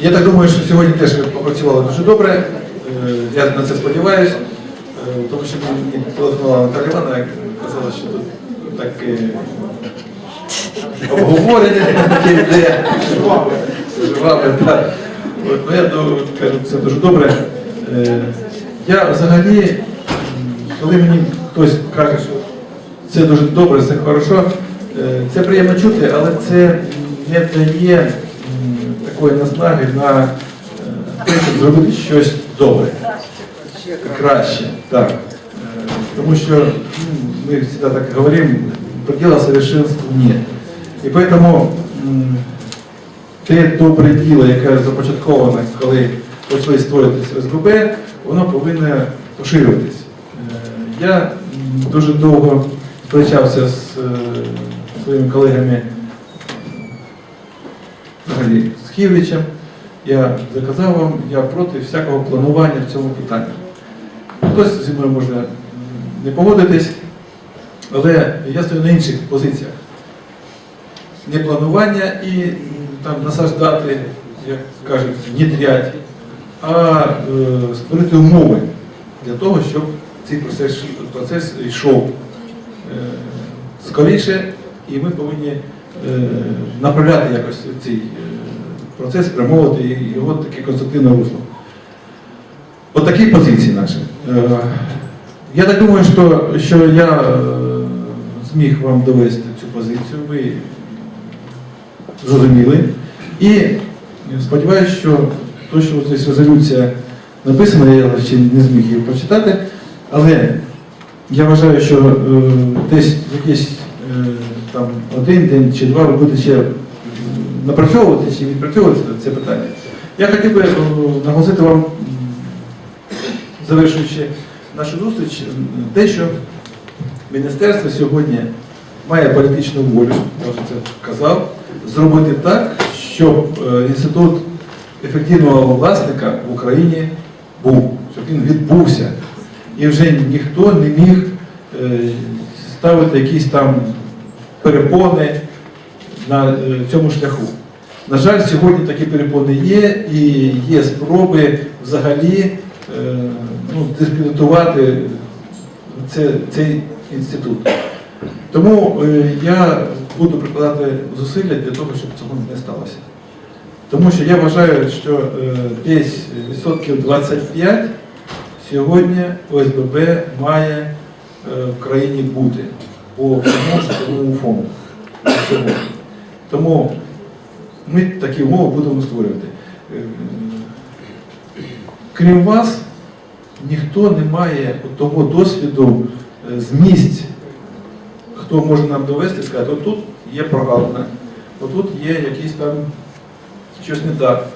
Я так думаю, що сьогодні теж ви попрацювали дуже добре. Е, Я на це сподіваюся, тому що мені телефонувала Наталя Івановна, яка казала, що тут таке обговорення таке йде. Так. Ну, я кажу, це дуже добре. Е, Я взагалі, коли мені хтось каже, що це дуже добре, це хорошо, е, це приємно чути, але це не дає такої наснаги на е, те, щоб зробити щось добре. Краще, так. Е, Тому що м, мы всегда так говорим, предела совершенства нет. І поэтому м, те добре діло, яке започатковане, коли почали створюватися СББ, воно повинно поширюватись. Е, Я дуже довго сперечався з е, своїми колегами взагалі з Хівичем. Я заказав вам, я проти всякого планування в цьому питанні. Хтось зі мною може не погодитись, але я стою на інших позиціях. Не планування і там насаждати, як кажуть, внітрять, а е, створити умови для того, щоб цей процес, процес йшов е, скоріше, і ми повинні е, направляти якось цей е, процес, спрямовувати його таке конструктивне русло. От такі позиції наші. Е, Я так думаю, що, що я зміг вам довести цю позицію, ви зрозуміли. І сподіваюся, що то, що здесь резолюція написана, я ще не зміг її прочитати, але я вважаю, що десь якийсь е, там один день чи два ви будете ще напрацьовувати чи відпрацьовувати це питання. Я хотів би е, наголосити вам, завершуючи нашу зустріч, те, що міністерство сьогодні має політичну волю, я вже це казав, зробити так, щоб е, інститут ефективного власника в Україні був, щоб він відбувся. І вже ніхто не міг е, ставити якісь там перепони на е, цьому шляху. На жаль, сьогодні такі перепони є, і є спроби взагалі е, ну, дискредитувати це, цей інститут. Тому е, я буду прикладати зусилля для того, щоб цього не сталося. Тому що я вважаю, що десь відсотків 25 сьогодні ОСББ має в країні бути по всьому житловому фонду. Тому ми такі умови будемо створювати. Е, Крім вас, ніхто не має того досвіду е, з місць, хто може нам довести і сказати, отут є прогалина, отут є якийсь там щось не так.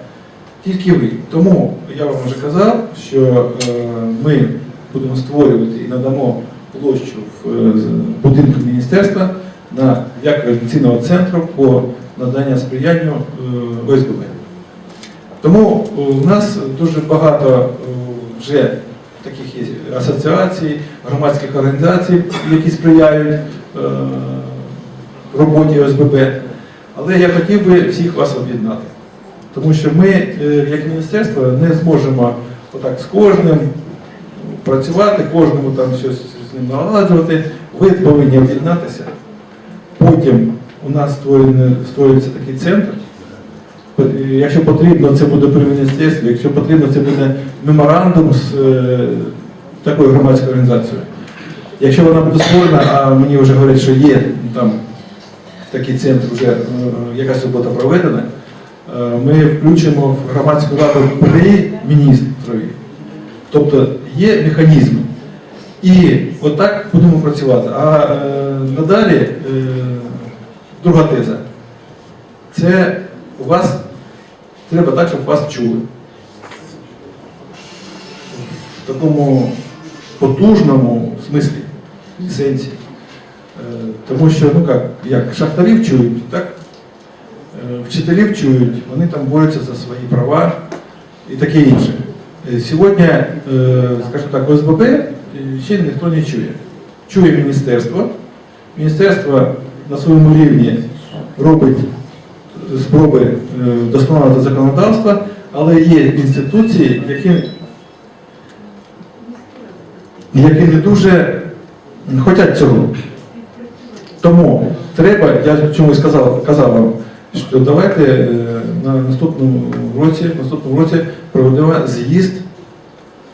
Тільки ви. Тому я вам вже казав, що е, ми будемо створювати і надамо площу в е, будинку міністерства на як координаційного центру по наданню сприянню е, ОСББ. Тому е, у нас дуже багато е, вже таких є асоціацій, громадських організацій, які сприяють е, роботі ОСББ. Але я хотів би всіх вас об'єднати. Тому що ми, е, як міністерство, не зможемо отак з кожним працювати, кожному там щось ним наладжувати. Ви повинні об'єднатися. Потім у нас створюється такий центр. Якщо потрібно, це буде при міністерстві, якщо потрібно, це буде меморандум з е, такою громадською організацією. Якщо вона буде створена, а мені вже говорять, що є там такий центр, вже е, якась робота проведена, е, ми включимо в громадську раду при міністрові. Тобто є механізми. І отак будемо працювати. А е, надалі е, друга теза. Це у вас треба так, щоб вас чули. В такому потужному смислі, сенсі. Е, Тому що, ну як, як шахтарів чують, так е, вчителів чують, вони там борються за свої права і таке інше. Е, Сьогодні, скажімо так, ОСББ ще ніхто не чує. Чує міністерство. Міністерство на своєму рівні робить спроби е, вдосконалити законодавство, але є інституції, які, які не дуже хочуть цього. Тому треба, я чомусь казав, казав вам, що давайте е, на наступному році, в наступному році проведемо з'їзд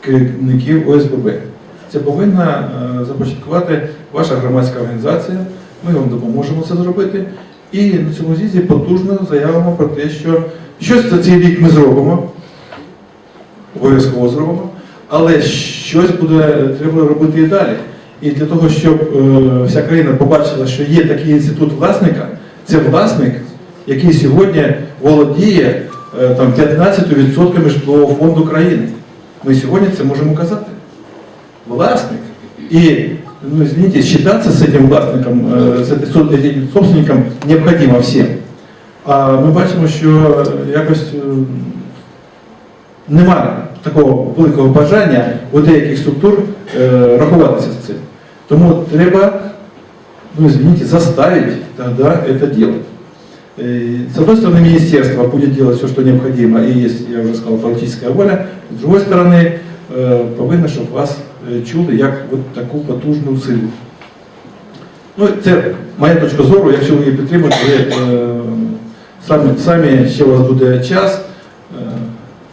керівників ОСББ. Це повинна е, започаткувати ваша громадська організація. Ми вам допоможемо це зробити. І на цьому з'їзді потужно заявимо про те, що щось за цей рік ми зробимо, обов'язково зробимо, але щось буде треба робити і далі. І для того, щоб е, вся країна побачила, що є такий інститут власника, це власник, який сьогодні володіє е, там, 15% житлового фонду країни. Ми сьогодні це можемо казати Власник. И, ну, извините, считаться с этим власником, э, с этой- с этим собственником необходимо всім. А ми бачимо, що якось е, немає такого великого бажання у деяких структур е, рахуватися з цим. Тому треба, ну извините, заставить тогда это делать. Э, С одной стороны, министерство будет делать все, что необходимо, и есть, я уже сказал, политическая воля. С другой стороны, э, повинно, щоб вас е, чули як от таку потужну силу. Ну, це моя точка зору, якщо ви її підтримуєте, ви е, самі, самі ще у вас буде час е,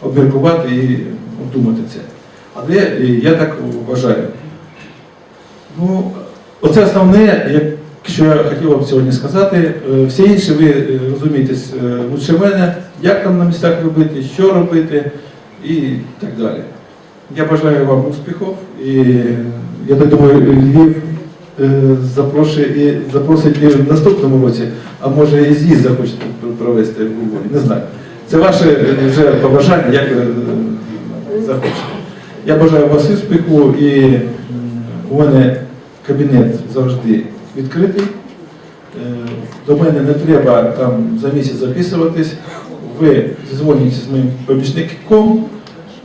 обміркувати і обдумати це. Але е, я так вважаю. Ну, оце основне, якщо я хотів вам сьогодні сказати, Е, все інше ви е, розумієтесь е, лучше мене, як там на місцях робити, що робити і так далі. Я бажаю вам успіхів і я так думаю, Львів е, запрошує і запросить і в наступному році, а може і з'їзд захочете провести в Львові, не знаю. Це ваше е, вже побажання, як ви е, захочете. Я бажаю вас успіху і у мене кабінет завжди відкритий. До мене не треба там за місяць записуватись. Ви зізвонюєтеся з моїм помічником,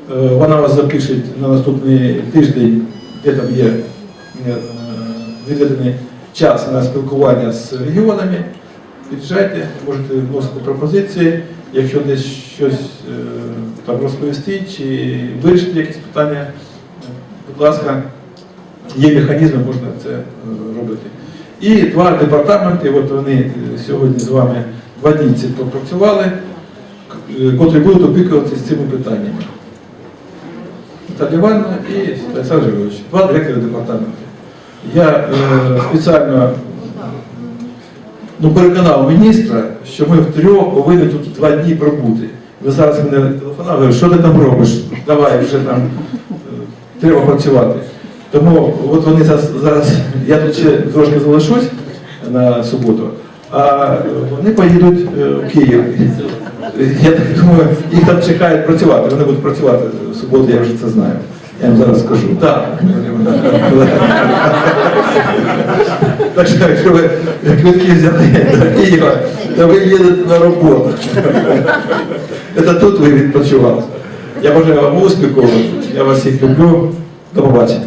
вона вас запише на наступний тиждень, де там є е, відведений час на спілкування з регіонами. Під'їжджайте, можете вносити пропозиції, якщо десь щось е, там розповісти чи вирішити якісь питання, е, будь ласка, є механізми, можна це е, робити. І два департаменти, от вони е, сьогодні з вами два дні попрацювали, е, котрі будуть опікуватися цими питаннями. Наталя Івановна і Олександр Григорович, два директори департаменту. Я е, спеціально ну, переконав міністра, що ми втрьох повинні тут два дні пробути. Ви зараз мене телефонували, що ти там робиш? Давай вже там е, треба працювати. Тому от вони зараз, зараз я тут ще трошки залишусь на суботу, а вони поїдуть е, в Київ. Я так думаю, їх там чекають працювати. Вони будуть працювати в суботу, я вже це знаю. Я їм зараз скажу. Так. Так що, якщо ви квитки взяли до Києва, то ви їдете на роботу. Це тут ви відпочивали. Я бажаю вам успіху, я вас всіх люблю. До побачення.